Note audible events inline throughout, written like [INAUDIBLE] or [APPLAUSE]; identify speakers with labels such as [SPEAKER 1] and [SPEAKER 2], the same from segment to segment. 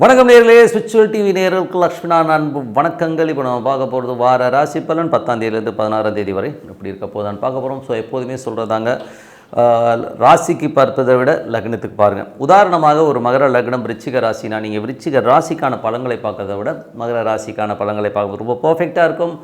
[SPEAKER 1] வணக்கம் நேர்களே spiritual TV நேர்களுக்கு லக்ஷ்மணா அன்பு வணக்கங்கள். இப்போ நம்ம பார்க்க போகிறது வார ராசி பலன் பத்தாம் தேதியிலேருந்து பதினாறாம் தேதி வரை எப்படி இருக்க போதான்னு பார்க்க போகிறோம் ஸோ எப்போதுமே சொல்கிறதாங்க ராசிக்கு பார்ப்பதை விட லக்னத்துக்கு பாருங்கள் உதாரணமாக ஒரு மகர லக்னம் விருச்சிக ராசினா நீங்கள் விருச்சிக ராசிக்கான பலன்களை பார்க்கறத விட மகர ராசிக்கான பலன்களை பார்க்க ரொம்ப பர்ஃபெக்டாக இருக்கும்.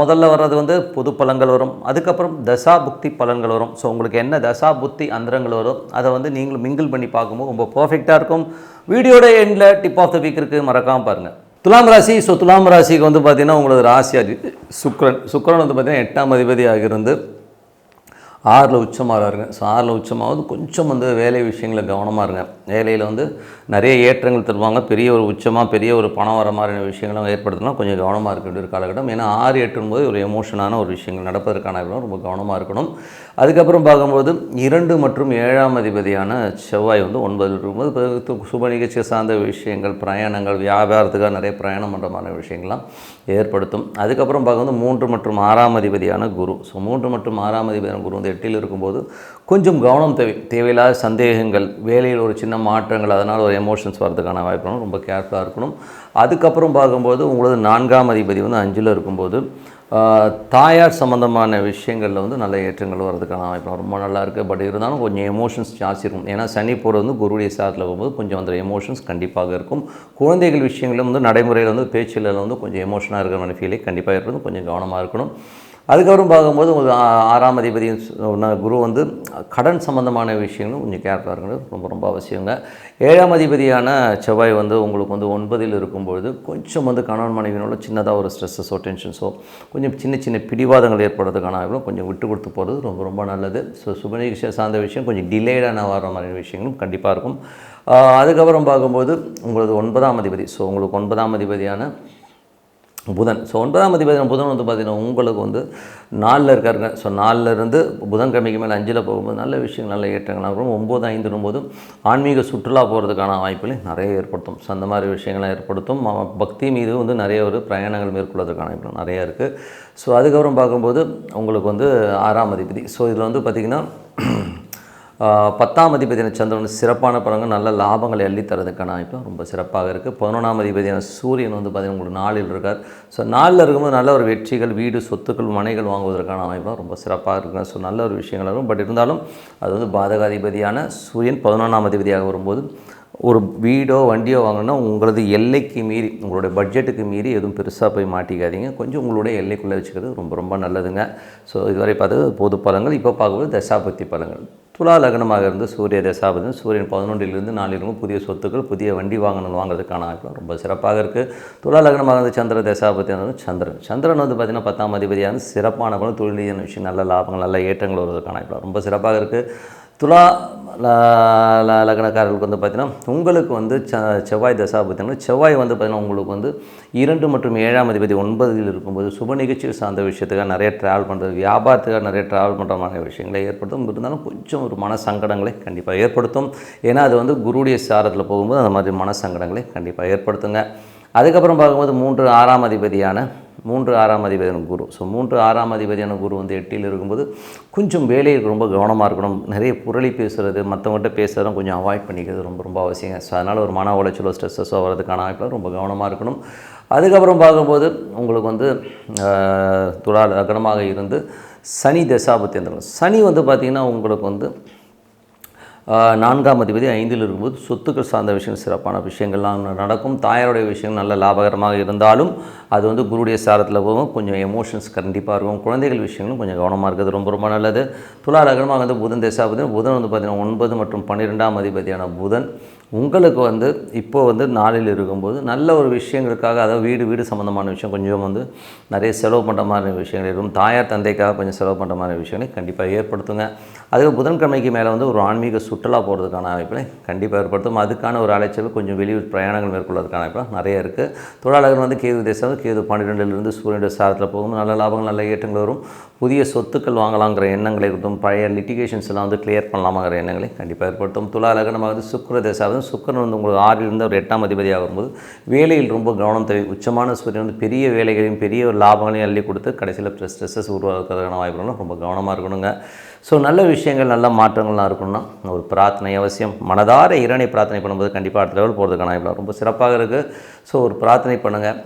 [SPEAKER 1] முதல்ல வர்றது வந்து பொது பலன்கள் வரும். அதுக்கப்புறம் தசா புக்தி பலன்கள் வரும். ஸோ உங்களுக்கு என்ன தசா புத்தி அந்தரங்கள் வரும் அதை வந்து நீங்களும் மிங்கிள் பண்ணி பார்க்கும்போது ரொம்ப பர்ஃபெக்டாக இருக்கும். வீடியோட எண்டில் டிப் ஆஃப் த வீக் இருக்குது மறக்காமல் பாருங்கள் துலாம் ராசி ஸோ துலாம் ராசிக்கு வந்து பார்த்திங்கன்னா உங்களது ராசி அதி சுக்ரன் சுக்ரன் வந்து பார்த்திங்கன்னா எட்டாம் அதிபதியாக இருந்து ஆறில் உச்சமாக இருங்க ஸோ ஆறில் உச்சமாவது கொஞ்சம் வந்து வேலை விஷயங்களில் கவனமாக இருங்க. வேலையில் வந்து நிறைய ஏற்றங்கள் தருவாங்க. பெரிய ஒரு உச்சமாக பெரிய ஒரு பணம் வர மாதிரியான விஷயங்களும் ஏற்படுத்தினா கொஞ்சம் கவனமாக இருக்க வேண்டிய ஒரு காலகட்டம். ஏன்னா ஆறு எட்டும் போது ஒரு எமோஷனான ஒரு விஷயங்கள் நடப்பதற்கான ரொம்ப கவனமாக இருக்கணும். அதுக்கப்புறம் பார்க்கும்போது இரண்டு மற்றும் ஏழாம் அதிபதியான செவ்வாய் வந்து ஒன்பதில் இருக்கும்போது சுப நிகழ்ச்சி சார்ந்த விஷயங்கள் பிரயாணங்கள் வியாபாரத்துக்காக நிறைய பிரயாணம் பண்ணுற மாதிரி விஷயங்கள்லாம் ஏற்படுத்தும். அதுக்கப்புறம் பார்க்கும்போது மூன்று மற்றும் ஆறாம் அதிபதியான குரு. ஸோ மூன்று மற்றும் ஆறாம் அதிபதியான குரு வந்து எட்டில் இருக்கும்போது கொஞ்சம் கவனம் தேவை. தேவையில்லாத சந்தேகங்கள் வேலையில் ஒரு சின்ன மாற்றங்கள் அதனால் ஒரு எமோஷன்ஸ் வரதுக்கான வாய்ப்பு ரொம்ப கேர்ஃபுல்லாக இருக்கணும். அதுக்கப்புறம் பார்க்கும்போது உங்களது நான்காம் அதிபதி வந்து அஞ்சில் இருக்கும்போது தாயார் சம்மந்தமான விஷயங்களில் வந்து நல்ல ஏற்றங்கள் வர்றதுக்கான வாய்ப்பு ரொம்ப நல்லா இருக்குது பட் இருந்தாலும் கொஞ்சம் எமோஷன்ஸ் ஜாஸ்தி இருக்கும். ஏன்னா சனி போகிறது வந்து குருடைய சாரத்தில் போகும்போது கொஞ்சம் அந்த எமோஷன்ஸ் கண்டிப்பாக இருக்கும். குழந்தைகள் விஷயங்களும் வந்து நடைமுறையில் வந்து பேச்சில் வந்து கொஞ்சம் எமோஷனாக இருக்கிற மாதிரி ஃபீலே கண்டிப்பாக இருக்கிறது கொஞ்சம் கவனமாக இருக்கணும். அதுக்கப்புறம் பார்க்கும்போது உங்களுக்கு ஆறாம் அதிபதியும் சொன்ன குரு வந்து கடன் சம்மந்தமான விஷயங்களும் கொஞ்சம் கேர்ஃபுல்லாக இருக்கிறது ரொம்ப ரொம்ப அவசியங்க. ஏழாம் அதிபதியான செவ்வாய் வந்து உங்களுக்கு வந்து ஒன்பதில் இருக்கும்பொழுது கொஞ்சம் வந்து கணவன் மனைவினோட சின்னதாக ஒரு ஸ்ட்ரெஸ்ஸஸோ டென்ஷன்ஸோ கொஞ்சம் சின்ன சின்ன பிடிவாதங்கள் ஏற்படுறதுக்கான கொஞ்சம் விட்டு கொடுத்து போகிறது ரொம்ப ரொம்ப நல்லது. ஸோ சுபநிகழ்ச்சியை சார்ந்த விஷயம் கொஞ்சம் டிலேடான வர மாதிரி விஷயங்களும் கண்டிப்பாக இருக்கும். அதுக்கப்புறம் பார்க்கும்போது உங்களது ஒன்பதாம் அதிபதி. ஸோ உங்களுக்கு ஒன்பதாம் அதிபதியான புதன். ஸோ ஒன்பதாம் அதிபதி புதன் வந்து பார்த்திங்கன்னா உங்களுக்கு வந்து நாலில் இருக்காருங்க. ஸோ நாலில் இருந்து புதன்கிழமைக்கு மேலே அஞ்சில் போகும்போது நல்ல விஷயங்கள் நல்ல ஏற்றங்கள். அப்புறம் ஒம்பது ஐந்துடும் போது ஆன்மீக சுற்றுலா போகிறதுக்கான வாய்ப்புகளையும் நிறைய ஏற்படுத்தும். ஸோ அந்த மாதிரி விஷயங்களை ஏற்படுத்தும். பக்தி மீது வந்து நிறைய ஒரு பிரயாணங்கள் மேற்கொள்வதற்கான வாய்ப்பு நிறையா இருக்குது ஸோ அதுக்கப்புறம் பார்க்கும்போது உங்களுக்கு வந்து ஆறாம் அதிபதி. ஸோ இதில் வந்து பார்த்திங்கன்னா பத்தாம் அதிபதியான சந்திரன் சிறப்பான பலன்கள் நல்ல லாபங்களை அள்ளி தரதுக்கான வாய்ப்பு ரொம்ப சிறப்பாக இருக்குது பதினொன்றாம் அதிபதியான சூரியன் வந்து பார்த்திங்கன்னா உங்களுக்கு நாளில் இருக்கார். ஸோ நாளில் இருக்கும்போது நல்ல ஒரு வெற்றிகள் வீடு சொத்துக்கள் மனைகள் வாங்குவதற்கான வாய்ப்பு ரொம்ப சிறப்பாக இருக்குங்க ஸோ நல்ல ஒரு விஷயங்கள் இருக்கும் பட் இருந்தாலும் அது வந்து பாதகாதிபதியான சூரியன் பதினொன்றாம் அதிபதியாக வரும்போது ஒரு வீடோ வண்டியோ வாங்கினா உங்களது எல்லைக்கு மீறி உங்களுடைய பட்ஜெட்டுக்கு மீறி எதுவும் பெருசாக போய் மாட்டிக்காதீங்க. கொஞ்சம் உங்களுடைய எல்லைக்குள்ளே வச்சுக்கிறது ரொம்ப ரொம்ப நல்லதுங்க. ஸோ இதுவரை பார்த்தது பொது பழங்கள் இப்போ பார்க்கும்போது தசாபக்தி பழங்கள் துலா லக்னமாக இருந்து சூரிய தசாபதி சூரியன் பதினொன்றிலிருந்து நாளிலிருந்து புதிய சொத்துக்கள் புதிய வண்டி வாங்கணும் வாங்குறதுக்கான வாய்ப்பு ரொம்ப சிறப்பாக இருக்குது துலா லக்னமாக இருந்து சந்திர தசாபதி சந்திரன். சந்திரன் வந்து பார்த்திங்கன்னா பத்தாம் அதிபதியான சிறப்பான பலம் தொழில் விஷயம் நல்ல லாபங்கள் நல்ல ஏற்றங்கள் வருவதற்கான வாய்ப்பு ரொம்ப சிறப்பாக இருக்குது துலா லக்னக்காரர்களுக்கு வந்து பார்த்திங்கன்னா உங்களுக்கு வந்து ச செவ்வாய் தசா பார்த்தீங்கன்னா செவ்வாய் வந்து பார்த்திங்கன்னா உங்களுக்கு வந்து இரண்டு மற்றும் ஏழாம் அதிபதி ஒன்பதில் இருக்கும்போது சுப நிகழ்ச்சிகள் சார்ந்த விஷயத்துக்காக நிறைய ட்ராவல் பண்ணுறது வியாபாரத்துக்காக நிறைய ட்ராவல் பண்ணுற மாதிரி விஷயங்களை ஏற்படுத்தும். இருந்தாலும் கொஞ்சம் ஒரு மன சங்கடங்களை கண்டிப்பாக ஏற்படுத்தும். ஏன்னா அது வந்து குருடைய சாரத்தில் போகும்போது அந்த மாதிரி மன சங்கடங்களை கண்டிப்பாக ஏற்படுத்துங்க. அதுக்கப்புறம் பார்க்கும்போது மூன்று ஆறாம் அதிபதியான மூன்று ஆறாம் அதிபதியான குரு. ஸோ மூன்று ஆறாம் அதிபதியான குரு வந்து எட்டியில் இருக்கும்போது கொஞ்சம் வேலையில் ரொம்ப கவனமாக இருக்கணும். நிறைய புரளி பேசுகிறது மற்றவங்கள்ட்ட பேசுகிறதும் கொஞ்சம் அவாய்ட் பண்ணிக்கிறது ரொம்ப ரொம்ப அவசியம் ஸோ அதனால் ஒரு மன உளைச்சலோ ஸ்ட்ரெஸ்ஸஸோ வரதுக்கான வாய்ப்பில் ரொம்ப கவனமாக இருக்கணும். அதுக்கப்புறம் பார்க்கும்போது உங்களுக்கு வந்து துடா துலா லக்னமாக இருந்து சனி தசாபத்தி அந்த சனி வந்து பார்த்திங்கன்னா உங்களுக்கு வந்து நான்காம் அதிபதி ஐந்தில் இருக்கும்போது சொத்துக்கள் சார்ந்த விஷயம் சிறப்பான விஷயங்கள்லாம் நடக்கும். தாயாருடைய விஷயம் நல்ல லாபகரமாக இருந்தாலும் அது வந்து குருடைய சாரத்தில் போகும். கொஞ்சம் எமோஷன்ஸ் கண்டிப்பாக இருக்கும். குழந்தைகள் விஷயங்களும் கொஞ்சம் கவனமாக இருக்கிறது ரொம்ப ரொம்ப நல்லது. துலா லக்னமாக வந்து புதன் தேசாபதி. புதன் வந்து பார்த்திங்கன்னா ஒன்பது மற்றும் பன்னிரெண்டாம் அதிபதியான புதன். உங்களுக்கு வந்து இப்போ வந்து நாளில் இருக்கும்போது நல்ல ஒரு விஷயங்களுக்காக அதாவது வீடு வீடு சம்மந்தமான விஷயம் கொஞ்சம் வந்து நிறைய செலவு பண்ணுற மாதிரி விஷயங்கள் இருக்கும். தாயார் தந்தைக்காக கொஞ்சம் செலவு பண்ணுற மாதிரி விஷயங்களை கண்டிப்பாக ஏற்படுத்துங்க. அதுக்கு புதன்கிழமைக்கு மேலே வந்து ஒரு ஆன்மீக சுற்றுலா போகிறதுக்கான வாய்ப்புகளை கண்டிப்பாக ஏற்படுத்தும். அதுக்கான ஒரு அலைச்சல் கொஞ்சம் வெளியூர் பிரயாணங்கள் மேற்கொள்வதற்கான வாய்ப்பு நிறைய இருக்குது தொழிலாளர்கள் வந்து கேது தேசம் கேது பன்னிரெண்டுலேருந்து சூரியனுடைய சாரத்தில் போகும். நல்ல லாபங்கள் நல்ல ஏற்றங்கள் வரும். புதிய சொத்துக்கள் வாங்கலாங்கிற எண்ணங்களை கொடுத்தும் பழைய லிட்டிகேஷன்ஸ் எல்லாம் வந்து கிளியர் பண்ணலாமாங்கிற எண்ணங்களை கண்டிப்பாக ஏற்படுத்தும். துலா லக்னமாக சுக்கர தசாவது சுக்கரன் வந்து உங்களுக்கு ஆறிலிருந்து ஒரு எட்டாம் அதிபதியாக வரும்போது வேலையில் ரொம்ப கவனம் தேவை. உச்சமான சூரியன் வந்து பெரிய வேலைகளையும் பெரிய ஒரு லாபங்களையும் அள்ளி கொடுத்து கடைசியில் ஸ்ட்ரெஸ்ஸஸ் உருவாக்குறதுக்கான வாய்ப்புகளும் ரொம்ப கவனமாக இருக்கணுங்க. ஸோ நல்ல விஷயங்கள் நல்ல மாற்றங்கள்லாம் இருக்கணும்னா ஒரு பிரார்த்தனை அவசியம். மனதார இறைவனை பிரார்த்தனை பண்ணும்போது கண்டிப்பாக அடுத்த லெவல் போகிறதுக்கான வாய்ப்பு ரொம்ப சிறப்பாக இருக்குது ஸோ ஒரு பிரார்த்தனை பண்ணுங்கள்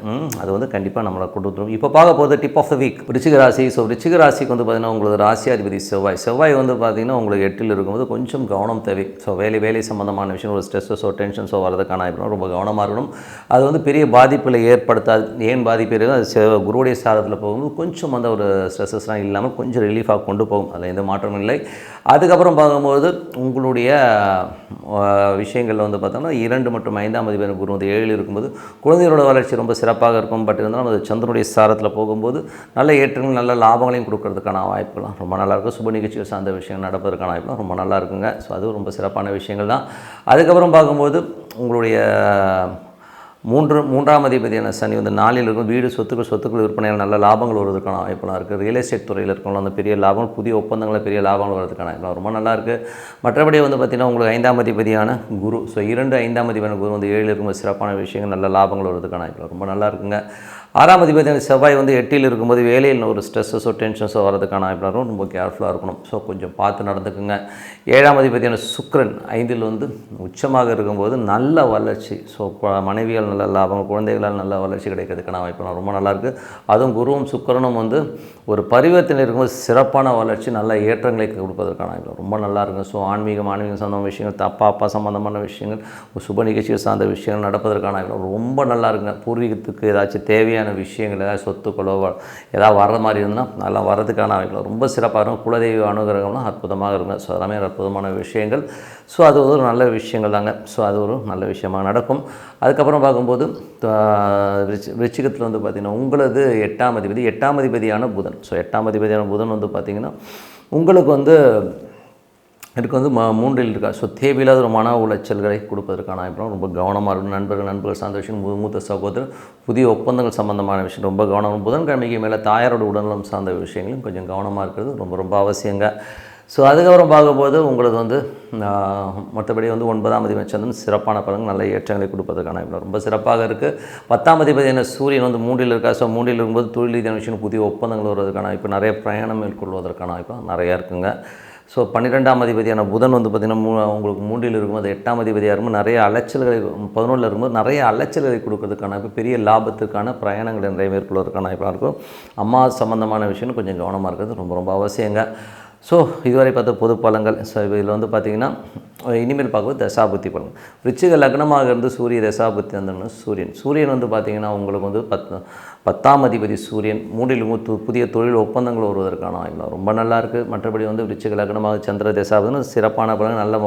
[SPEAKER 1] அது வந்து கண்டிப்பாக நம்மளை கொண்டு வந்துடும் இப்போ பார்க்க போகிறது tip of the week Vrischika ராசி. ஸோ ரிச்சிக ராசிக்கு வந்து பார்த்திங்கன்னா உங்களுக்கு ராசியாதிபதி செவ்வாய். செவ்வாய் வந்து பார்த்திங்கன்னா உங்களுக்கு எட்டில் இருக்கும்போது கொஞ்சம் கவனம் தேவை. ஸோ வேலை வேலை சம்மந்தமான விஷயம் ஒரு ஸ்ட்ரெஸ்ஸோ டென்ஷன்ஸோ வரதுக்கான வாய்ப்பு ரொம்ப கவனமாக இருக்கணும். அது வந்து பெரிய பாதிப்பில் ஏற்படுத்தாது. ஏன் பாதிப்பு இருக்குது அது குருவுடைய சாரத்தில் போகும்போது கொஞ்சம் அந்த ஒரு ஸ்ட்ரெஸ்ஸஸ்லாம் இல்லாமல் கொஞ்சம் ரிலீஃபாக கொண்டு போகும். அதில் எந்த மாற்றமும் இல்லை. அதுக்கப்புறம் பார்க்கும்போது உங்களுடைய விஷயங்களில் விஷயங்கள்ல வந்து பார்த்தோம்னா இரண்டு மற்றும் ஐந்தாம் அதிபர் குரு வந்து ஏழில் இருக்கும்போது குழந்தைகளோட வளர்ச்சி ரொம்ப சிறப்பாக இருக்கும். பட் இருந்தாலும் அது சந்திரனுடைய சாரத்தில் போகும்போது நல்ல ஏற்றங்கள் நல்ல லாபங்களையும் கொடுக்கறதுக்கான வாய்ப்புலாம் ரொம்ப நல்லாயிருக்கும். சுப நிகழ்ச்சிகள் சார்ந்த விஷயங்கள் நடப்பதற்கான வாய்ப்புலாம் ரொம்ப நல்லா இருக்குங்க ஸோ அதுவும் ரொம்ப சிறப்பான விஷயங்கள் தான் அதுக்கப்புறம் பார்க்கும்போது உங்களுடைய மூன்று மூன்றாம் அதிபதியான சனி வந்து நாளில் இருக்கும் வீடு சொத்துக்கள் சொத்துக்கள் விற்பனையில் நல்ல லாபங்கள் வருவதற்கான வாய்ப்புலாம் இருக்குது. ரியல் எஸ்டேட் துறையில் இருக்கணும் அந்த பெரிய லாபம் புதிய ஒப்பந்தங்களில் பெரிய லாபங்கள் வருவதற்கான வாய்ப்புலாம் ரொம்ப நல்லா இருக்குது மற்றபடி வந்து பார்த்திங்கன்னா உங்களுக்கு ஐந்தாம் அதிபதியான குரு. ஸோ இரண்டு ஐந்தாம் அதிபதியான குரு வந்து ஏழில் இருக்கும்போது சிறப்பான விஷயங்கள் நல்ல லாபங்கள் வருவதற்கான வாய்ப்பு ரொம்ப நல்லா இருக்குங்க. ஆறாம் அதிபதி செவ்வாய் வந்து எட்டியில் இருக்கும்போது வேலையில் ஒரு ஸ்ட்ரெஸ்ஸஸோ டென்ஷன்ஸோ வரதுக்கான வாய்ப்புலாம் ரொம்ப கேர்ஃபுல்லாக இருக்கணும். ஸோ கொஞ்சம் பார்த்து நடந்துக்குங்க. ஏழாம் அதிபதியான சுக்ரன் ஐந்தில் வந்து உச்சமாக இருக்கும்போது நல்ல வளர்ச்சி. ஸோ மனைவியால் நல்ல லாபம் குழந்தைகளால் நல்ல வளர்ச்சி கிடைக்கிறதுக்கான வாய்ப்புலாம் ரொம்ப நல்லாயிருக்கு அதுவும் குருவும் சுக்கரனும் வந்து ஒரு பரிவர்த்தனை இருக்கும்போது சிறப்பான வளர்ச்சி நல்ல ஏற்றங்களை கொடுப்பதற்கான வாய்ப்பு ரொம்ப நல்லா இருக்கும் ஸோ ஆன்மீகம் ஆன்மீகம் சம்பந்தமான விஷயங்கள் அப்பா அப்பா சம்பந்தமான விஷயங்கள் சுப நிகழ்ச்சிகள் சார்ந்த விஷயங்கள் நடப்பதற்கான வாய்ப்பு ரொம்ப நல்லா இருக்குங்க. பூர்வீகத்துக்கு ஏதாச்சும் தேவையான விஷயங்கள் ஏதாவது சொத்துக்களோ ஏதாவது வர்ற மாதிரி இருந்ததுன்னா நல்லா வர்றதுக்கான வாய்ப்பு ரொம்ப சிறப்பாக இருக்கும். குலதெய்வ அனுகிரகம்லாம் அற்புதமாக இருக்கும். ஸோ எல்லாமே அற்புதமான விஷயங்கள். ஸோ அது ஒரு நல்ல விஷயங்கள் தாங்க. ஸோ அது ஒரு நல்ல விஷயமாக நடக்கும். அதுக்கப்புறம் பார்க்கும்போது ரிச்சிகத்தில் வந்து பார்த்திங்கன்னா உங்களது எட்டாம் அதிபதி எட்டாம் அதிபதியான புதன். ஸோ எட்டாம் அதிபதியான புதன் வந்து பார்த்திங்கன்னா உங்களுக்கு வந்து இதுக்கு வந்து ம மூன்றில் இருக்கா? ஸோ தேவையில்லாத ஒரு மன உளைச்சல்களை கொடுப்பதற்கான வாய்ப்பு ரொம்ப கவனமாக இருக்கணும். நண்பர்கள் நண்பர்கள் சார்ந்த விஷயம் மூ- மூத்த சகோதரர் புதிய ஒப்பந்தங்கள் சம்பந்தமான விஷயம் ரொம்ப கவனம் புதன்கிழமைக்கு மேலே தாயாரோட உடல்நலம் சார்ந்த விஷயங்களும் கொஞ்சம் கவனமாக இருக்கிறது ரொம்ப ரொம்ப அவசியங்க. ஸோ அதுக்கப்புறம் பார்க்கும்போது உங்களுக்கு வந்து மற்றபடி வந்து ஒன்பதாம் அதிபதி சந்திரன் சிறப்பான பலன்கள் நல்ல ஏற்றங்களை கொடுப்பதற்கான வாய்ப்பு ரொம்ப சிறப்பாக இருக்குது பத்தாம் அதிபதி என்ன? சூரியன் வந்து மூன்றில் இருக்கா? ஸோ மூன்றில் இருக்கும்போது தொழில் ரீதியான விஷயம் புதிய ஒப்பந்தங்கள் வருவதற்கான இப்போ நிறைய பிரயாணம் மேற்கொள்வதற்கான இப்போ நிறையா இருக்குங்க. ஸோ பன்னிரெண்டாம் அதிபதியான புதன் வந்து பார்த்திங்கன்னா மூ உங்களுக்கு மூன்றில் இருக்கும்போது எட்டாம் அதிபதியாக இருக்கும்போது நிறைய அலைச்சல்களை பதினொன்றில் இருக்கும்போது நிறைய அலைச்சல்களை கொடுக்கறதுக்கான பெரிய லாபத்துக்கான பிரயாணங்களை நிறைய மேற்கொள்வதற்கான வாய்ப்பாக இருக்கும். அம்மா சம்மந்தமான விஷயம் கொஞ்சம் கவனமாக இருக்கிறது ரொம்ப ரொம்ப அவசியங்க. ஸோ இதுவரை பார்த்த பொது பலங்கள். ஸோ இதில் வந்து பார்த்திங்கன்னா இனிமேல் பார்க்கும்போது தசாபுத்தி பலன். விருச்சிக லக்னமாக இருந்து சூரிய தசாபுத்தி வந்தோம்னா சூரியன். சூரியன் வந்து பார்த்திங்கன்னா உங்களுக்கு வந்து பத் பத்தாம் அதிபதி சூரியன். மூன்றில் மூத்து புதிய தொழில் ஒப்பந்தங்கள் வருவதற்கான வாய்ப்பு. ரொம்ப நல்லா இருக்குது மற்றபடி வந்து விருச்சிக லக்னமாக சந்திர தசாபுத்தின்னு சிறப்பான பலன் நல்ல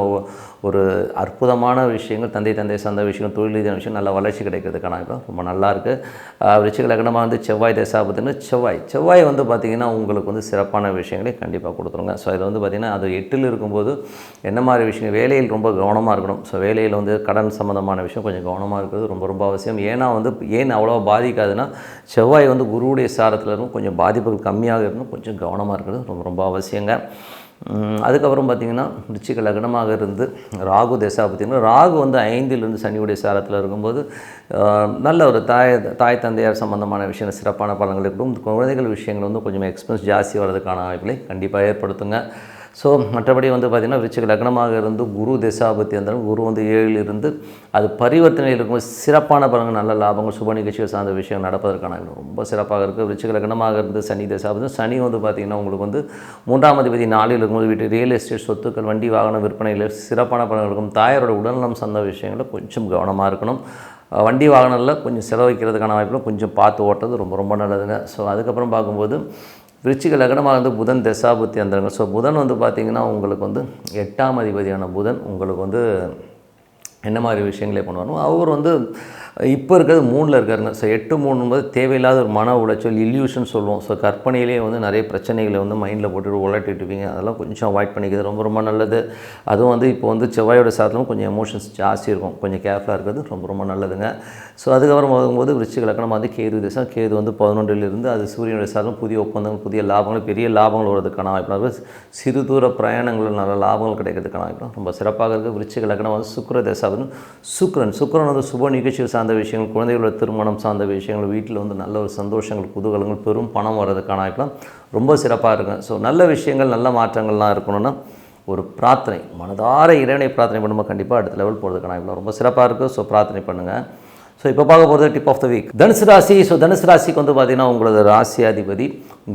[SPEAKER 1] ஒரு அற்புதமான விஷயங்கள் தந்தை தந்தை சார்ந்த விஷயங்கள் தொழில் ரீதியான விஷயம் நல்ல வளர்ச்சி கிடைக்கிறதுக்கான வாய்ப்பு. ரொம்ப நல்லா இருக்குது விருச்சிக லக்னமாக வந்து செவ்வாய் தசாபுத்தின்னு செவ்வாய். செவ்வாய் வந்து பார்த்திங்கன்னா உங்களுக்கு வந்து சிறப்பான விஷயங்களை கண்டிப்பாக கொடுத்துருங்க. ஸோ இதில் வந்து பார்த்திங்கன்னா அது எட்டில் இருக்கும்போது என்ன மாதிரி விஷயம் வேலையில் ரொம்ப கவனமாக இருக்கணும். ஸோ வேலையில் வந்து கடன் சம்மந்தமான விஷயம் கொஞ்சம் கவனமாக இருக்கிறது ரொம்ப ரொம்ப அவசியம். ஏன்னா வந்து ஏன் அவ்வளோ பாதிக்காதுன்னா செவ்வாய் வந்து குருவுடைய சாரத்தில் இருக்கும் கொஞ்சம் பாதிப்புகள் கம்மியாக இருக்கணும். கொஞ்சம் கவனமாக இருக்கிறது ரொம்ப ரொம்ப அவசியங்க. அதுக்கப்புறம் பார்த்திங்கன்னா ரிச்சிக லக்னமாக இருந்து ராகு தசா பார்த்திங்கன்னா ராகு வந்து ஐந்திலிருந்து சனியுடைய சாரத்தில் இருக்கும்போது நல்ல ஒரு தாய் தாய் தந்தையார் சம்மந்தமான விஷயம் சிறப்பான பலன்கள் இருக்கும் குழந்தைகள் விஷயங்கள் வந்து கொஞ்சம் எக்ஸ்பென்ஸ் ஜாஸ்தி வர்றதுக்கான வாய்ப்புகளை கண்டிப்பாக ஏற்படுத்துங்க. ஸோ மற்றபடி வந்து பார்த்திங்கன்னா விருச்சிக லக்னமாக இருந்து குரு திசாபத்தி இருந்தாலும் குரு வந்து ஏழில் இருந்து அது பரிவர்த்தனையில் இருக்கும்போது சிறப்பான பலங்கள் நல்ல லாபங்கள் சுப நிகழ்ச்சிகள் சார்ந்த விஷயம் நடப்பதற்கான ரொம்ப சிறப்பாக இருக்குது விருச்சிக லக்னமாக இருந்து சனி திசாபத்தி சனி வந்து பார்த்திங்கன்னா உங்களுக்கு வந்து மூன்றாம் அதிபதி நாளில் இருக்கும்போது வீட்டு ரியல் எஸ்டேட் சொத்துக்கள் வண்டி வாகன விற்பனையில் சிறப்பான பலன்கள் இருக்கும். தாயாரோட உடல்நலம் சார்ந்த விஷயங்களில் கொஞ்சம் கவனமாக இருக்கணும். வண்டி வாகனங்களில் கொஞ்சம் செலவழிக்கிறதுக்கான வாய்ப்பில் கொஞ்சம் பார்த்து ஓட்டுறது ரொம்ப ரொம்ப நல்லதுங்க. ஸோ அதுக்கப்புறம் பார்க்கும்போது விருச்சிக லக்னமாக வந்து புதன் தசாபுத்தி அந்தரங்கள் ஸோ புதன் வந்து பார்த்திங்கன்னா உங்களுக்கு வந்து எட்டாம் அதிபதியான புதன் உங்களுக்கு வந்து என்ன மாதிரி விஷயங்களே பண்ணுவாரோ அவர் வந்து இப்போ இருக்கிறது மூணில் இருக்காருங்க. ஸோ எட்டு மூணும்போது தேவையில்லாத ஒரு மன உளைச்சல் இல்யூஷன் சொல்லுவோம். ஸோ கற்பனையிலேயே வந்து நிறைய பிரச்சனைகளை வந்து மைண்டில் போட்டுட்டு உலட்டிட்டு இருப்பீங்க. அதெல்லாம் கொஞ்சம் அவாய்ட் பண்ணிக்கிறது ரொம்ப ரொம்ப நல்லது. அதுவும் வந்து இப்போ வந்து செவ்வாயோட சாரத்திலும் கொஞ்சம் எமோஷன்ஸ் ஜாஸ்தி இருக்கும். கொஞ்சம் கேர்ஃபுல்லாக இருக்கிறது ரொம்ப ரொம்ப நல்லதுங்க. ஸோ அதுக்கப்புறம் போகும்போது விருச்சிக லக்கணம் வந்து கேது திசம் கேது வந்து பதினொன்றிலிருந்து அது சூரியனுடைய சாதம் புதிய ஒப்பந்தங்கள் புதிய லாபங்கள் பெரிய லாபங்கள் வருவதற்கான வாய்ப்பு. சிறு தூர பிரயாணங்கள் நல்ல லாபங்கள் கிடைக்கிறதுக்கான வாய்ப்பு. ரொம்ப சிறப்பாக இருக்குது விருச்சிக லக்கணம் வந்து சுக்கர தசாவது சுக்ரன் சுக்கரன். வந்து சுப நிகழ்ச்சிகள் சார்ந்த விஷயங்கள் குழந்தைகளோட திருமணம் சார்ந்த விஷயங்கள் வீட்டில் வந்து நல்ல ஒரு சந்தோஷங்கள் குதூகலங்கள் பெரும் பணம் வர்றதுக்கான வாய்ப்புலாம் ரொம்ப சிறப்பாக இருக்கும் ஸோ நல்ல விஷயங்கள் நல்ல மாற்றங்கள்லாம் இருக்கணும்னா ஒரு பிரார்த்தனை மனதார இறைவனை பிரார்த்தனை பண்ணும்போது கண்டிப்பாக அடுத்த லெவல் போகிறதுக்கான வாய்ப்புலாம் ரொம்ப சிறப்பாக இருக்குது ஸோ பிரார்த்தனை பண்ணுங்கள் ஸோ இப்போ பார்க்க போகிறது டிப் ஆஃப் த வீக் தனுசு ராசி ஸோ தனுசு ராசிக்கு வந்து பார்த்திங்கன்னா உங்களது ராசியாதிபதி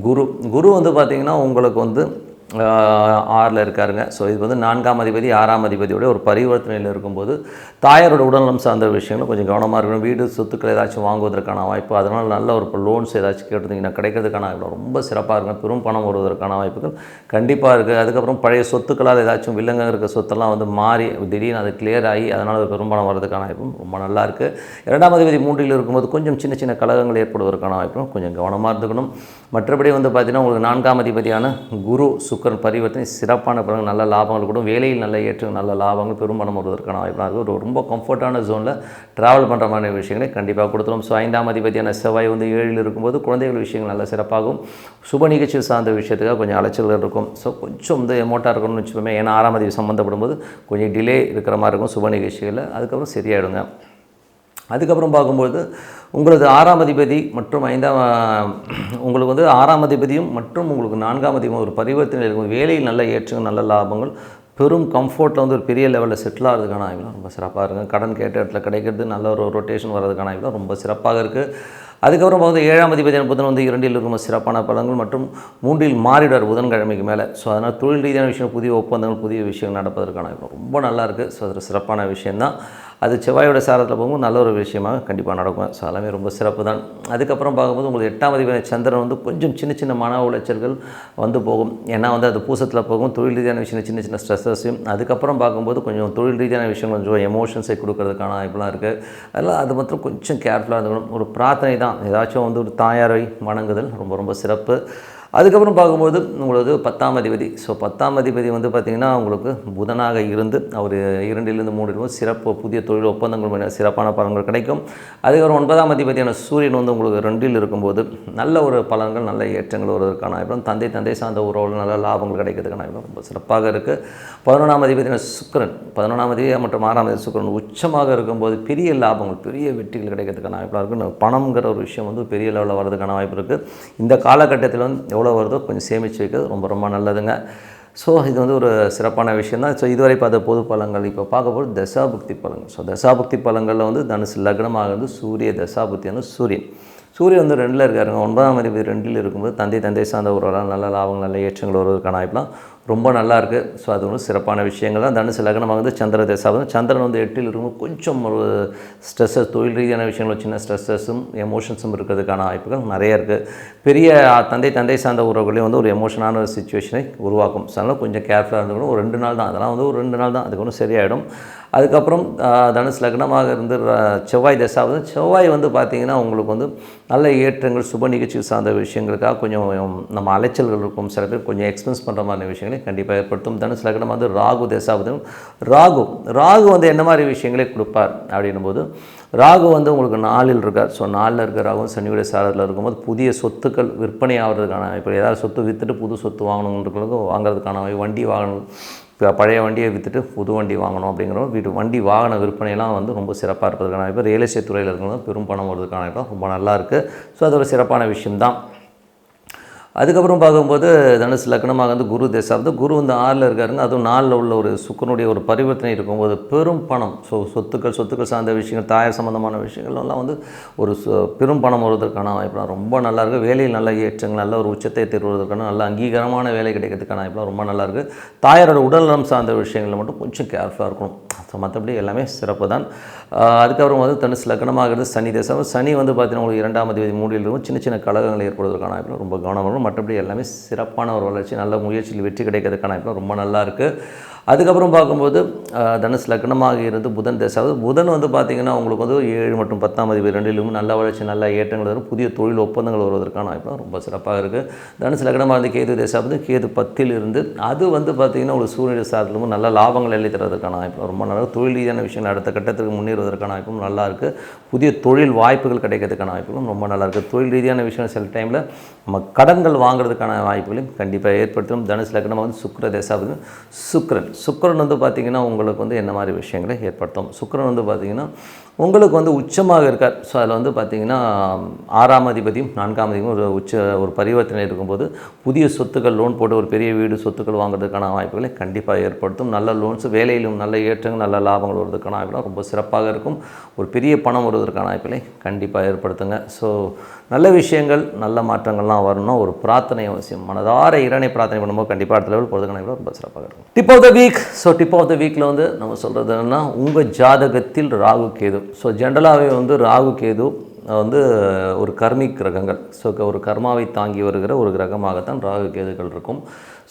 [SPEAKER 1] குரு. குரு வந்து பார்த்திங்கன்னா உங்களுக்கு வந்து ஆறில் இருக்காருங்க. ஸோ இது வந்து நான்காம் அதிபதி ஆறாம் அதிபதியோட ஒரு பரிவர்த்தனையில் இருக்கும்போது தாயாரோட உடல்நலம் சார்ந்த விஷயங்களும் கொஞ்சம் கவனமாக இருக்கணும். வீடு சொத்துக்கள் ஏதாச்சும் வாங்குவதற்கான வாய்ப்பு அதனால் நல்ல ஒரு லோன்ஸ் ஏதாச்சும் கேட்டிருந்தீங்கன்னா கிடைக்கிறதுக்கான வாய்ப்பு ரொம்ப சிறப்பாக இருக்கும் பெரும் பணம் வருவதற்கான வாய்ப்புகள் கண்டிப்பாக இருக்குது அதுக்கப்புறம் பழைய சொத்துக்களால் ஏதாச்சும் வில்லங்க இருக்க சொத்தெல்லாம் வந்து மாறி திடீர்னு அது கிளியர் ஆகி அதனால் ஒரு பெரும் பணம் வர்றதுக்கான வாய்ப்பும் ரொம்ப நல்லா இருக்குது இரண்டாம் அதிபதி மூன்றில் இருக்கும்போது கொஞ்சம் சின்ன சின்ன கலகங்கள் ஏற்படுவதற்கான வாய்ப்பும் கொஞ்சம் கவனமாக இருந்துக்கணும். மற்றபடி வந்து பார்த்திங்கன்னா உங்களுக்கு நான்காம் அதிபதியான குரு சுக்கரன் பரிவர்த்தனை சிறப்பான பலன் நல்ல லாபங்கள் கூட வேலையில் நல்ல ஏற்ற நல்ல லாபங்கள் பெரும்பணம் வருவதற்கான வாய்ப்பாக இருக்குது. ஒரு ரொம்ப கம்ஃபர்ட்டான ஜோனில் ட்ராவல் பண்ணுற மாதிரி விஷயங்களை கண்டிப்பாக கொடுத்துரும். ஸோ ஐந்தாம் அதிபதியான செவ்வாய் வந்து ஏழில் இருக்கும்போது குழந்தைகள் விஷயங்கள் நல்ல சிறப்பாகும். சுப நிகழ்ச்சி சார்ந்த விஷயத்துக்காக கொஞ்சம் அலைச்சல்கள் இருக்கும். ஸோ கொஞ்சம் வந்து எமோட்டாக இருக்கணும்னு வச்சுப்போமே ஏன்னா ஆறாம் அதிபதி சம்மந்தப்படும் போது கொஞ்சம் டிலே இருக்கிற மாதிரி இருக்கும் சுப நிகழ்ச்சிகளில். அதுக்கப்புறம் சரியாயிடுங்க. அதுக்கப்புறம் பார்க்கும்போது உங்களது ஆறாம் அதிபதி மற்றும் ஐந்தாம் [CLEARS THROAT] உங்களுக்கு வந்து ஆறாம் அதிபதியும் மற்றும் உங்களுக்கு நான்காம் அதிபதியும் ஒரு பரிவர்த்தனை இருக்கும். வேலையில் நல்ல ஏற்றங்கள் நல்ல லாபங்கள் பெரும் கம்ஃபர்ட்டில் வந்து ஒரு பெரிய லெவலில் செட்டில் ஆகிறதுக்கான ஆய்வுலாம் ரொம்ப சிறப்பாக இருக்குது கடன் கேட்ட இடத்துல கிடைக்கிறது நல்ல ஒரு ரொட்டேஷன் வர்றதுக்கான ஆய்வுலாம் ரொம்ப சிறப்பாக இருக்குது அதுக்கப்புறம் பார்த்து ஏழாம் அதிபதியான புதன் வந்து இரண்டில் இருக்கும். சிறப்பான பலன்கள் மற்றும் மூன்றில் மாறிடார் புதன்கிழமைக்கு மேலே. ஸோ அதனால் தொழில் ரீதியான விஷயம் புதிய ஒப்பந்தங்கள் புதிய விஷயங்கள் நடப்பதற்கான ரொம்ப நல்லா இருக்குது ஸோ அது சிறப்பான விஷயந்தான் அது செவ்வாயோட சாரத்தில் போகும்போது நல்ல ஒரு விஷயமாக கண்டிப்பாக நடக்கும். ஸோ எல்லாமே ரொம்ப சிறப்பு தான் அதுக்கப்புறம் பார்க்கும்போது உங்களுக்கு எட்டாம் அதிபதி சந்திரன் வந்து கொஞ்சம் சின்ன சின்ன மன உளைச்சல்கள் வந்து போகும். ஏன்னா வந்து அது பூசத்தில் போகும் தொழில் ரீதியான விஷயம் சின்ன சின்ன ஸ்ட்ரெஸ்ஸஸையும் அதுக்கப்புறம் பார்க்கும்போது கொஞ்சம் தொழில் ரீதியான விஷயம் கொஞ்சம் எமோஷன்ஸை கொடுக்கறதுக்கான வாய்ப்புலாம் இருக்குது அதெல்லாம் அது மாத்திரம் கொஞ்சம் கேர்ஃபுல்லாக இருந்துக்கணும். ஒரு பிரார்த்தனை தான் ஏதாச்சும் வந்து ஒரு தாயாரை வணங்குதல் ரொம்ப ரொம்ப சிறப்பு. அதுக்கப்புறம் பார்க்கும்போது உங்களது பத்தாம் அதிபதி. ஸோ பத்தாம் அதிபதி வந்து பார்த்திங்கன்னா உங்களுக்கு புதனாக இருந்து அவர் இரண்டிலிருந்து மூணு சிறப்பு புதிய தொழில் ஒப்பந்தங்கள் சிறப்பான பலன்கள் கிடைக்கும். அதுக்கப்புறம் ஒன்பதாம் அதிபதியான சூரியன் வந்து உங்களுக்கு ரெண்டில் இருக்கும்போது நல்ல ஒரு பலன்கள் நல்ல ஏற்றங்கள் வருவதற்கான அப்புறம் தந்தை தந்தை சார்ந்த உறவுகள் நல்ல லாபங்கள் கிடைக்கிறதுக்கான ரொம்ப சிறப்பாக இருக்குது பதினொன்றாம் அதிபதியான சுக்கரன் பதினொன்றாம் அதிபதி மற்றும் ஆறாம் அதிபதி சுக்கரன் உச்சமாக இருக்கும்போது பெரிய லாபங்கள் பெரிய வெற்றிகள் கிடைக்கிறதுக்கான வாய்ப்பாக இருக்குது பணம்ங்கிற ஒரு விஷயம் வந்து பெரிய லெவலில் வர்றதுக்கான வாய்ப்பு இருக்குது இந்த காலகட்டத்தில் வந்து எவ்வளோ வருதோ கொஞ்சம் சேமித்து வைக்கிறது ரொம்ப ரொம்ப நல்லதுங்க. ஸோ இது வந்து ஒரு சிறப்பான விஷயம் தான் ஸோ இதுவரை பார்த்த பொது பலங்கள் இப்போ பார்க்க போது தசாபுக்தி பலங்கள். ஸோ தசாபுக்தி பலங்களில் வந்து தனுசு லக்னமாக வந்து சூரிய தசாபுக்தி வந்து சூரியன். சூரியன் வந்து ரெண்டில் இருக்காருங்க. ஒன்பதாம் அறிவு ரெண்டில் இருக்கும்போது தந்தை தந்தை சார்ந்த உறவுலாம் நல்ல லாபங்கள் நல்ல ஏற்றங்கள் வருவதற்கான வாய்ப்புலாம் ரொம்ப நல்லா இருக்குது ஸோ அது ஒன்றும் சிறப்பான விஷயங்கள் தான். தனுசு லக்னமாக வந்து சந்திர தசாபதம் சந்திரன் வந்து எட்டில் இருக்கும்போது கொஞ்சம் ஒரு ஸ்ட்ரெஸ்ஸஸ் தொழில் ரீதியான விஷயங்கள் சின்ன ஸ்ட்ரெஸ்ஸஸும் எமோஷன்ஸும் இருக்கிறதுக்கான வாய்ப்புகள் நிறைய இருக்குது பெரிய தந்தை தந்தை சார்ந்த உறவுகளையும் வந்து ஒரு எமோஷனான ஒரு சுச்சுவேஷனை உருவாக்கும். ஸோ அதனால் கொஞ்சம் கேர்ஃபுல்லாக இருந்துக்கணும். ஒரு ரெண்டு நாள் தான். அதெல்லாம் வந்து ஒரு ரெண்டு நாள் தான். அதுக்கு ஒன்றும் சரியாயிடும். அதுக்கப்புறம் தனுசு லக்னமாக இருந்து செவ்வாய் தசாவது செவ்வாய் வந்து பார்த்திங்கன்னா உங்களுக்கு வந்து நல்ல ஏற்றங்கள் சுப நிகழ்ச்சி சார்ந்த விஷயங்களுக்காக கொஞ்சம் நம்ம அலைச்சல்கள் இருக்கும். சில பேர் கொஞ்சம் எக்ஸ்பென்ஸ் பண்ணுற மாதிரி விஷயங்களை கண்டிப்பாக ஏற்படுத்தும். தனுசு லக்னம் வந்து ராகு தசாவது ராகு ராகு வந்து என்ன மாதிரி விஷயங்களே கொடுப்பார் அப்படின்னும் போது ராகு வந்து உங்களுக்கு நாளில் இருக்கார். ஸோ நாளில் இருக்கிற ராகும் சனியுடைய சாரத்தில் இருக்கும்போது புதிய சொத்துக்கள் விற்பனை ஆகிறதுக்கான இப்போ ஏதாவது சொத்து விற்றுட்டு புது சொத்து வாங்கணுன்றதுக்கு வாங்குறதுக்கான வண்டி வாங்கணும். இப்போ பழைய வண்டியை விற்றுட்டு புது வண்டி வாங்கணும் அப்படிங்கிறவங்க வீட்டு வண்டி வாகன விற்பனையெல்லாம் வந்து ரொம்ப சிறப்பாக இருப்பதற்கான இப்போ ரியல் எஸ்டேட் துறையில் இருக்கிறவங்க பெரும் பணம் வருவதற்கான இடம் ரொம்ப நல்லா இருக்குது ஸோ அது ஒரு சிறப்பான விஷயம்தான். அதுக்கப்புறம் பார்க்கும்போது தனுசு லக்னமாக வந்து குரு தேசம் வந்து குரு வந்து ஆறில் இருக்காருங்க. அதுவும் நாளில் உள்ள ஒரு சுக்கனுடைய ஒரு பரிவர்த்தனை இருக்கும்போது பெரும் பணம் ஸோ சொத்துக்கள் சொத்துக்கள் சார்ந்த விஷயங்கள் தாயார் சம்மந்தமான விஷயங்கள் எல்லாம் வந்து ஒரு பெரும் பணம் வருவதற்கான வாய்ப்புலாம் ரொம்ப நல்லாயிருக்கு. வேலையில் நல்ல ஏற்றங்கள் நல்ல ஒரு உச்சத்தை தருவதற்கான நல்ல அங்கீகாரமான வேலை கிடைக்கிறதுக்கான வாய்ப்புலாம் ரொம்ப நல்லாயிருக்கு. தாயாரோட உடல்நலம் சார்ந்த விஷயங்களில் மட்டும் கொஞ்சம் கேர்ஃபுல்லாக இருக்கணும். ஸோ மற்றபடி எல்லாமே சிறப்பு தான். அதுக்கப்புறம் வந்து தனுசு லக்னமாகிறது சனி தேசம். சனி வந்து பார்த்தீங்கன்னா உங்களுக்கு இரண்டாம் தேதி மூடியில் இருக்கும். சின்ன சின்ன கழகங்கள் ஏற்படுவதற்கான வாய்ப்பு ரொம்ப கவனம் வரும் மற்றபடி எல்லாமே சிறப்பான ஒரு வளர்ச்சி நல்ல முயற்சியில் வெற்றி கிடைக்கிறதுக்கான வாய்ப்பு ரொம்ப நல்லா இருக்குது அதுக்கப்புறம் பார்க்கும்போது தனுசு லக்னமாக இருந்து புதன் தசாவது புதன் வந்து பார்த்திங்கன்னா உங்களுக்கு வந்து ஏழு மற்றும் பத்தாம் அதிபதி ரெண்டிலும் நல்ல வளர்ச்சி நல்ல ஏற்றங்கள் வரும். புதிய தொழில் ஒப்பந்தங்கள் வருவதற்கான வாய்ப்பு ரொம்ப சிறப்பாக இருக்குது தனுசு லக்னமாக இருந்து கேது தசாவது கேது பத்தில் இருந்து அது வந்து பார்த்திங்கன்னா உங்களுக்கு சூரிய சாரத்திலும் நல்ல லாபங்கள் எழுதி தரதுக்கான வாய்ப்பு ரொம்ப நல்ல தொழில் ரீதியான விஷயங்கள் அடுத்த கட்டத்துக்கு முன்னேறுவதற்கான வாய்ப்பும் நல்லா இருக்குது புதிய தொழில் வாய்ப்புகள் கிடைக்கிறதுக்கான வாய்ப்புகளும் ரொம்ப நல்லா இருக்குது தொழில் ரீதியான விஷயம் சில டைமில் நம்ம கடன்கள் வாங்குறதுக்கான வாய்ப்புகளையும் கண்டிப்பாக ஏற்படுத்தும். தனுசு லக்னமாக வந்து சுக்கர தேசாவது சுக்கரன். சுக்கரன் வந்து பார்த்திங்கன்னா உங்களுக்கு வந்து என்ன மாதிரி விஷயங்களை ஏற்படுத்தும்? சுக்கரன் வந்து பார்த்திங்கன்னா உங்களுக்கு வந்து உச்சமாக இருக்கார். ஸோ அதில் வந்து பார்த்திங்கன்னா ஆறாம் அதிபதியும் நான்காம் அதிபதியும் ஒரு உச்ச ஒரு பரிவர்த்தனை இருக்கும்போது புதிய சொத்துக்கள் லோன் போட்டு ஒரு பெரிய வீடு சொத்துக்கள் வாங்குறதுக்கான வாய்ப்புகளை கண்டிப்பாக ஏற்படுத்தும். நல்ல லோன்ஸ் வேலையிலும் நல்ல ஏற்றங்கள் நல்ல லாபங்கள் வருவதற்கான வாய்ப்புகள் ரொம்ப சிறப்பாக இருக்கும். ஒரு பெரிய பணம் வருவதற்கான வாய்ப்புகளை கண்டிப்பாக ஏற்படுத்துங்க. ஸோ நல்ல விஷயங்கள் நல்ல மாற்றங்கள்லாம் வரணும். ஒரு பிரார்த்தனை அவசியம். மனதார இரணை பிரார்த்தனை பண்ணும்போது கண்டிப்பாக அடுத்த லெவல் போகிறதுக்கான ரொம்ப சிறப்பாக இருக்கும். Tip of the week so tip of the வீக்கில் வந்து நம்ம சொல்கிறது என்னென்னா உங்கள் ஜாதகத்தில் ராகு கேது. ஸோ ஜென்ரலாகவே வந்து ராகு கேது வந்து ஒரு கர்மி கிரகங்கள். ஸோ ஒரு கர்மாவை தாங்கி வருகிற ஒரு கிரகமாகத்தான் ராகு கேதுகள் இருக்கும்.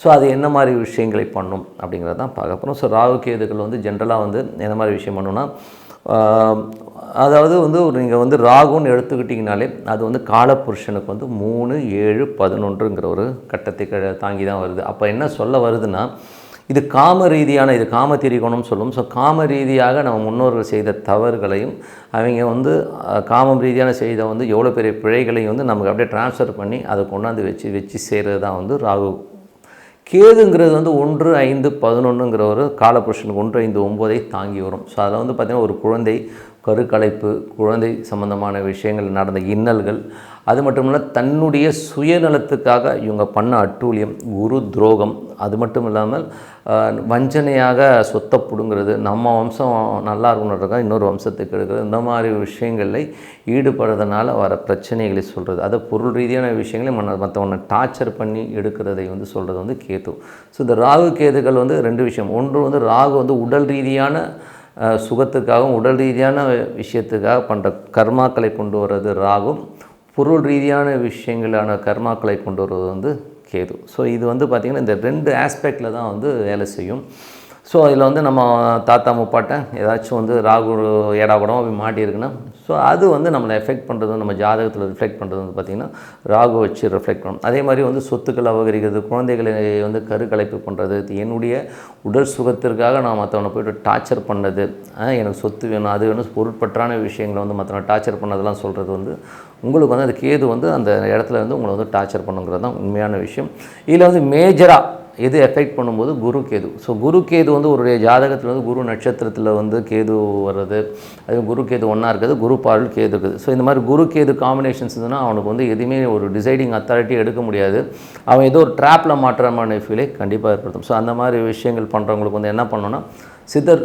[SPEAKER 1] ஸோ அது என்ன மாதிரி விஷயங்களை பண்ணும் அப்படிங்கிறத தான் பார்க்க போகிறோம் ஸோ ராகு கேதுகள் வந்து ஜென்ரலாக வந்து என்ன மாதிரி விஷயம் பண்ணுன்னா அதாவது வந்து நீங்கள் வந்து ராகுன்னு எடுத்துக்கிட்டிங்கனாலே அது வந்து காலப்புருஷனுக்கு வந்து மூணு ஏழு பதினொன்றுங்கிற ஒரு கட்டத்தை தாங்கி தான் வருது. அப்போ என்ன சொல்ல வருதுன்னா இது காம ரீதியான இது காம திரிகோணம்னு சொல்லும். ஸோ காம ரீதியாக நம்ம முன்னோர்கள் செய்த தவறுகளையும் அவங்க வந்து காமம் ரீதியான செய்த வந்து எவ்வளோ பெரிய பிழைகளையும் வந்து நமக்கு அப்படியே ட்ரான்ஸ்ஃபர் பண்ணி அதை கொண்டாந்து வச்சு வச்சு செய்கிறது தான் வந்து ராகு. கேதுங்கிறது வந்து ஒன்று ஐந்து பதினொன்றுங்கிற ஒரு காலப்புருஷனுக்கு ஒன்று ஐந்து ஒம்போதை தாங்கி வரும். ஸோ அதில் வந்து பார்த்திங்கன்னா ஒரு குழந்தை கருக்கலைப்பு குழந்தை சம்பந்தமான விஷயங்கள் நடந்த இன்னல்கள் அது மட்டும் இல்லை தன்னுடைய சுயநலத்துக்காக இவங்க பண்ண அட்டூழியம் குரு துரோகம் அது மட்டும் இல்லாமல் வஞ்சனையாக சொத்தை பிடுங்கிறது நம்ம வம்சம் நல்லா இருக்கணுன்றதுக்காக இன்னொரு வம்சத்துக்கு எடுக்கிறது இந்த மாதிரி விஷயங்களில் ஈடுபடுறதுனால வர பிரச்சனைகளை சொல்கிறது அதை பொருள் ரீதியான விஷயங்களை மன மற்றவனை டார்ச்சர் பண்ணி எடுக்கிறதை வந்து சொல்கிறது வந்து கேது. ஸோ இந்த ராகு கேதுகள் வந்து ரெண்டு விஷயம். ஒன்று வந்து ராகு வந்து உடல் ரீதியான சுகத்துக்காகவும் உடல் ரீதியான விஷயத்துக்காக பண்ணுற கர்மாக்களை கொண்டு வர்றது ராகும். பொருள் ரீதியான விஷயங்களான கர்மாக்களை கொண்டு வருவது வந்து கேது. ஸோ இது வந்து பார்த்திங்கன்னா இந்த ரெண்டு ஆஸ்பெக்டில் தான் வந்து வேலை செய்யும். ஸோ அதில் வந்து நம்ம தாத்தா முப்பாட்டை ஏதாச்சும் வந்து ராகு ஏடாபடம் அப்படி மாட்டியிருக்குன்னா ஸோ அது வந்து நம்மளை எஃபெக்ட் பண்ணுறது நம்ம ஜாதகத்தில் ரிஃப்ளெக்ட் பண்ணுறது வந்து பார்த்திங்கன்னா ராகு வச்சு ரிஃப்ளெக்ட் பண்ணும் அதே மாதிரி வந்து சொத்துக்கள் அபகரிக்கிறது குழந்தைகளை வந்து கருக்கலைப்பு பண்ணுறது என்னுடைய உடல் சுகத்திற்காக நான் மற்றவனை போய்ட்டு டார்ச்சர் பண்ணது. எனக்கு சொத்து வேணும் அது வேணும் பொருட்பற்றான விஷயங்களை வந்து மற்றவனை டார்ச்சர் பண்ணதெல்லாம் சொல்கிறது வந்து உங்களுக்கு வந்து அந்த கேது வந்து அந்த இடத்துல வந்து உங்களை வந்து டார்ச்சர் பண்ணுங்கிறது தான் உண்மையான விஷயம். இதில் வந்து மேஜராக எது எஃபெக்ட் பண்ணும்போது குரு கேது. ஸோ குரு கேது வந்து ஒரு ஜாதகத்தில் வந்து குரு நட்சத்திரத்தில் வந்து கேது வர்றது அது குரு கேது ஒன்றா இருக்குது குரு பால் கேது இருக்குது. ஸோ இந்த மாதிரி குரு கேது காம்பினேஷன்ஸ் இருந்ததுன்னா அவனுக்கு வந்து எதுவுமே ஒரு டிசைடிங் அத்தாரிட்டி எடுக்க முடியாது. அவன் ஏதோ ஒரு ட்ராப்பில் மாற்றமான ஃபீலை கண்டிப்பாக ஏற்படுத்தும். ஸோ அந்த மாதிரி விஷயங்கள் பண்ணுறவங்களுக்கு வந்து என்ன பண்ணோன்னா சித்தர்